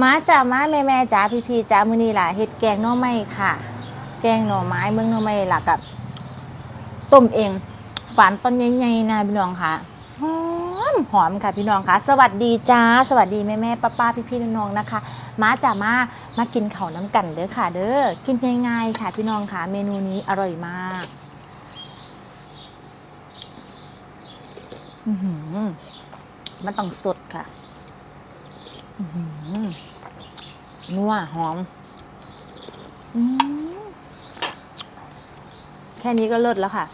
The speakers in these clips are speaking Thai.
มาจ้ามาแม่แม่จ้าพี่พี่จ้ามือนี้ล่ะเฮ็ดแกงหน่อไม้ค่ะ แกงหน่อไม้เมืองหน่อไม้ล่ะกับต้มเองฝานต้นใหญ่ๆนะพี่น้องค่ะหอมหอมค่ะพี่น้องค่ะ สวัสดีจ้า สวัสดีแม่แม่ป้าป้าพี่พี่น้องๆนะคะ มาจ้ามามากินข้าวน้ำกันเด้อค่ะ เด้อกินง่ายๆค่ะพี่น้องค่ะ เมนูนี้อร่อยมากอื้อหือมันต้องสดค่ะ อื นัวหอมอมแค่นี้ก็เลิศแล้วค่ะ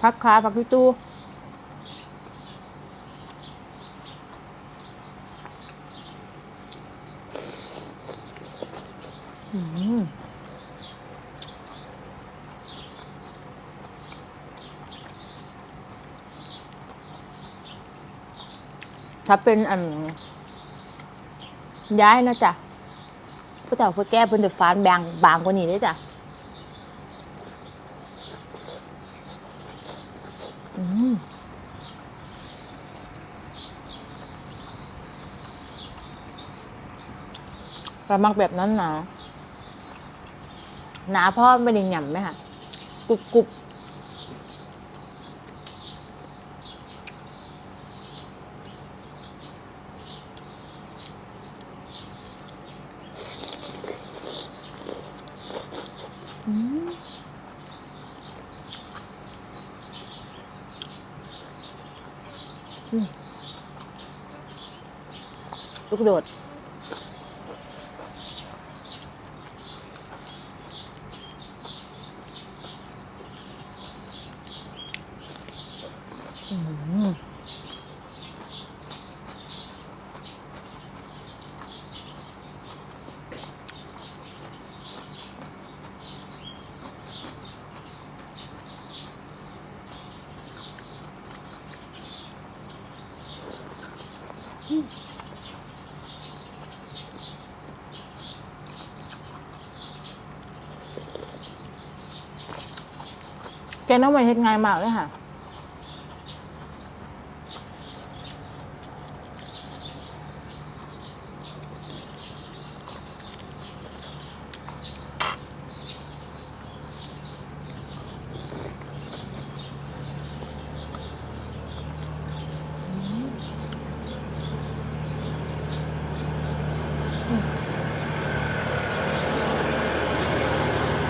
พักขาพักพี่ตู้อืม ถ้าเป็นอันย้ายนะจ๊ะผู้เฒ่าผู้แก่เพิ่นจะฟานแบงบางกว่านี้เด้จ้ะอืมปลามักแบบนั้นหนาหนาพ่อไม่ได้หย่ำไหมคะกรุบกรุบ ลูกโดดอืม แกงน้ำมันเฮ็ดง่ายมากเลยค่ะ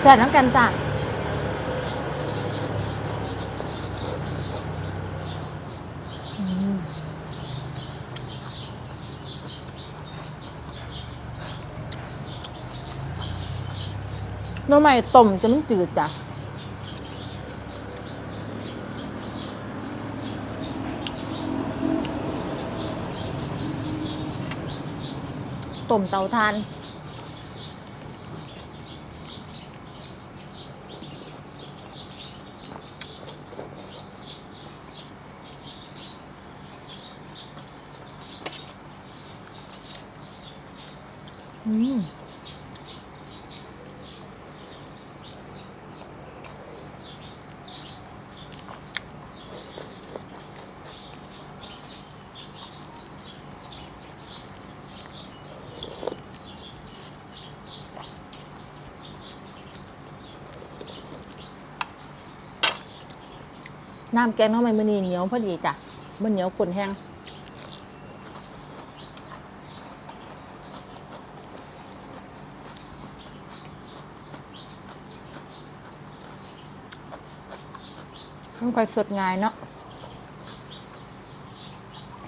ซ่บน้ำกันจ้ะน้ำใหม่ต้มจะมันจืดจ้ะต้มเตาทาน น้ำแกงทำไมมันเหนียวพอดีจ้ะมันเหนียวขนแห้ง มันค่อยสดง่ายเนาะ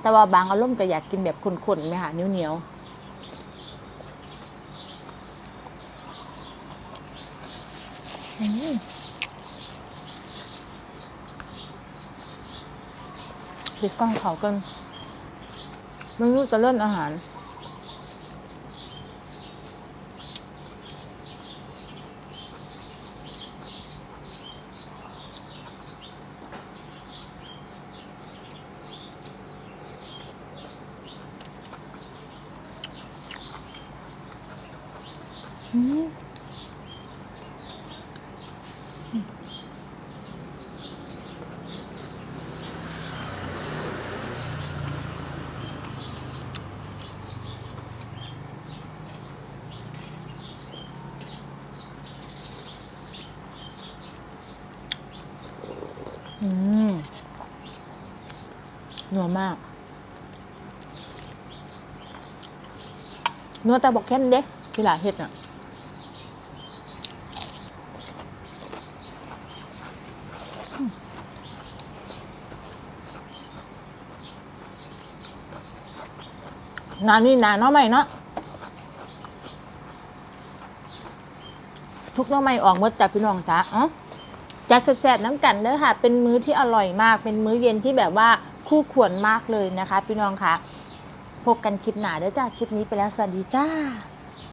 แต่ว่าบางอารมณ์ก็อยากกินแบบข้นๆไหมคะเหนียวๆปิดกล้องเขากันไม่รู้จะเล่นอาหาร อืมนัวมาก นัวแต่บอกเข้มเด้ที่หลาเห็ดน่ะ นานี่นาเนาะไม่เนาะทุกเนาะไม่ออกหมดจากพี่น้องจ้าอ๋อจัดแซ่บๆน้ำกันเด้อค่ะ เป็นมื้อที่อร่อยมาก เป็นมื้อเย็นที่แบบว่าคู่ควรมากเลยนะคะ พี่น้องค่ะพบกันคลิปหน้าเด้อจ้าคลิปนี้ไปแล้วสวัสดีจ้า